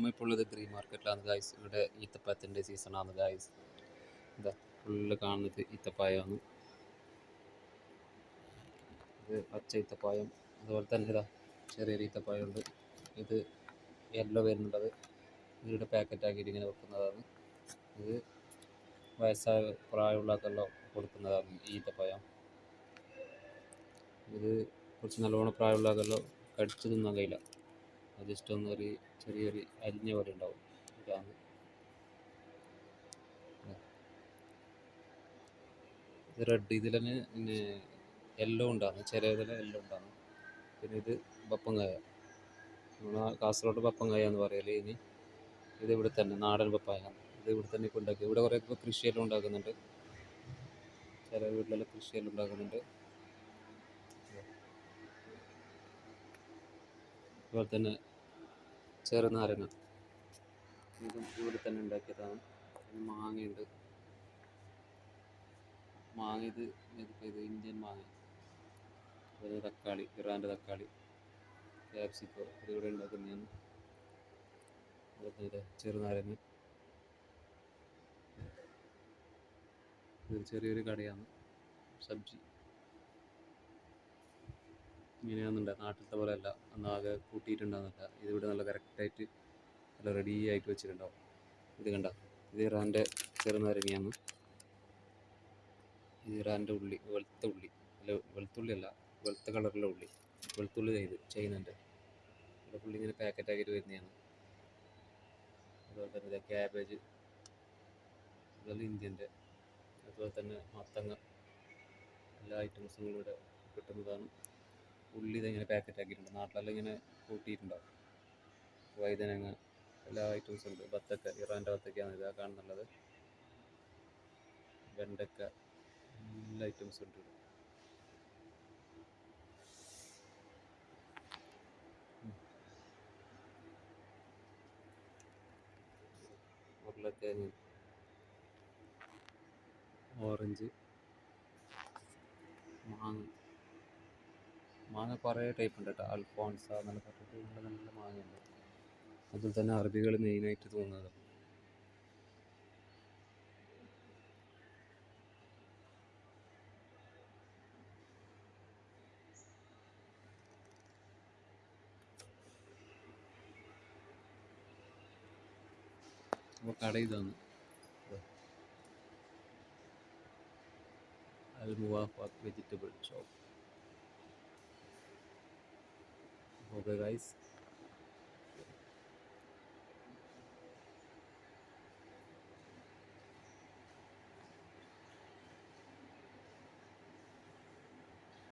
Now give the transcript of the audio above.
നമ്മൾ ഇപ്പോൾ ഉള്ളത് ഗ്രീൻ മാർക്കറ്റിലാണ് ഗായ്സ് ഇവിടെ ഈത്തപ്പഴത്തിന്റെ സീസണാണ് ഗായ്സ് ഇതാ ഫുള്ള് കാണുന്നത് ഈത്തപ്പായമാണ് ഇത് പച്ച ഈത്തപ്പായം അതുപോലെ തന്നെ ഇതാ ചെറിയൊരു ഉണ്ട് ഇത് യെല്ലോ വരുന്നുണ്ടത് ഇതിവിടെ പാക്കറ്റാക്കിയിട്ട് ഇങ്ങനെ വെക്കുന്നതാണ്. ഇത് വയസ്സായ പ്രായമുള്ളവർക്കെല്ലാം കൊടുക്കുന്നതാണ് ഈ ഇത് കുറച്ച് നല്ലോണം പ്രായമുള്ളവർക്കെല്ലാം കടിച്ചു തിന്നാൻ കഴിയില്ല. ജസ്റ്റ് ഒന്ന് ഒരു ചെറിയൊരു അരിഞ്ഞ പോലെ ഉണ്ടാവും. ഇതാണ്. ഇത് റെഡ് ഇതിൽ തന്നെ പിന്നെ യെല്ലോ ഉണ്ടാകുന്നു. ചിലതിൽ യെല്ലോ ഉണ്ടാകുന്നു. പിന്നെ ഇത് പപ്പങ്കായ നമ്മൾ കാസർഗോഡ് പപ്പങ്കായ എന്ന് പറയൽ ഇനി. ഇത് ഇവിടെ തന്നെ നാടൻ പപ്പായ. ഇത് ഇവിടെ തന്നെ ഇപ്പോൾ ഉണ്ടാക്കി. ഇവിടെ കുറേ ഇപ്പോൾ കൃഷിയെല്ലാം ഉണ്ടാക്കുന്നുണ്ട്. ചില വീട്ടിലെല്ലാം കൃഷിയെല്ലാം ഉണ്ടാക്കുന്നുണ്ട്. അതുപോലെ തന്നെ ചെറുനാരങ്ങ ഇതും ഇവിടെ തന്നെ ഉണ്ടാക്കിയതാണ്. മാങ്ങയുണ്ട്. മാങ്ങ ഇത് ഇത്? ഇന്ത്യൻ മാങ്ങ. അതുപോലെ തക്കാളി ഇറാന്റെ തക്കാളി ക്യാപ്സിക്കോ ഇത് ഇവിടെ ഉണ്ടാക്കുന്നതാണ്. അതുപോലെ ചെറുനാരങ്ങ ഇത് ചെറിയൊരു കടയാണ്. സബ്ജി. ഇങ്ങനെയൊന്നുമില്ല നാട്ടിലത്തെ പോലെ അല്ല ഒന്നാകെ കൂട്ടിയിട്ടുണ്ടാകുന്നില്ല ഇതിവിടെ നല്ല കറക്റ്റായിട്ട് നല്ല റെഡി ആയിട്ട് വെച്ചിട്ടുണ്ടാവും. ഇത് കണ്ട. ഇത് ഇറാന്റെ ചെറുനാരങ്ങയാണ്. ഇത് ഇറാന്റെ ഉള്ളി. വെളുത്ത ഉള്ളി. അല്ല വെളുത്തുള്ളി അല്ല വെളുത്ത കളറിലെ ഉള്ളി. വെളുത്തുള്ളി ഇത് ചെയ്യുന്നുണ്ട്. ഇവിടെ പുള്ളി ഇങ്ങനെ പാക്കറ്റ് ആക്കിയിട്ട് വരുന്നതാണ്. അതുപോലെ തന്നെ ക്യാബേജ്. ഇതെല്ലാം ഇന്ത്യന്റെ. അതുപോലെ തന്നെ മത്തങ്ങ. എല്ലാ ഐറ്റംസും ഇവിടെ കിട്ടുന്നതാണ്. ഉള്ളി ഇങ്ങനെ പാക്കറ്റ് ആക്കിയിട്ടുണ്ട്. നാട്ടിലെല്ലാം ഇങ്ങനെ കൂട്ടിയിട്ടുണ്ടാവും. വഴുതനങ്ങ എല്ലാ ഐറ്റംസും ഉണ്ട്. ബത്തക്ക ഇറാന്റെ ബത്തക്കയാണ് ഇതാ കാണുന്നുള്ളത്. വെണ്ടക്ക എല്ലാ ഐറ്റംസും ഉണ്ട്. ഉരുളക്കിഴങ്ങ് ഓറഞ്ച് മാങ്ങ. മാങ്ങ കുറേ ടൈപ്പ് ഉണ്ട് കേട്ടോ അൽഫോൺസ പറഞ്ഞിട്ട് നല്ല നല്ല മാങ്ങയുണ്ട്. അതിൽ തന്നെ അറബികൾ മെയിനായിട്ട് തോന്നുന്നത്. അപ്പോൾ കട ഇതാണ്. Al Muwafat vegetable shop. হবে গাইস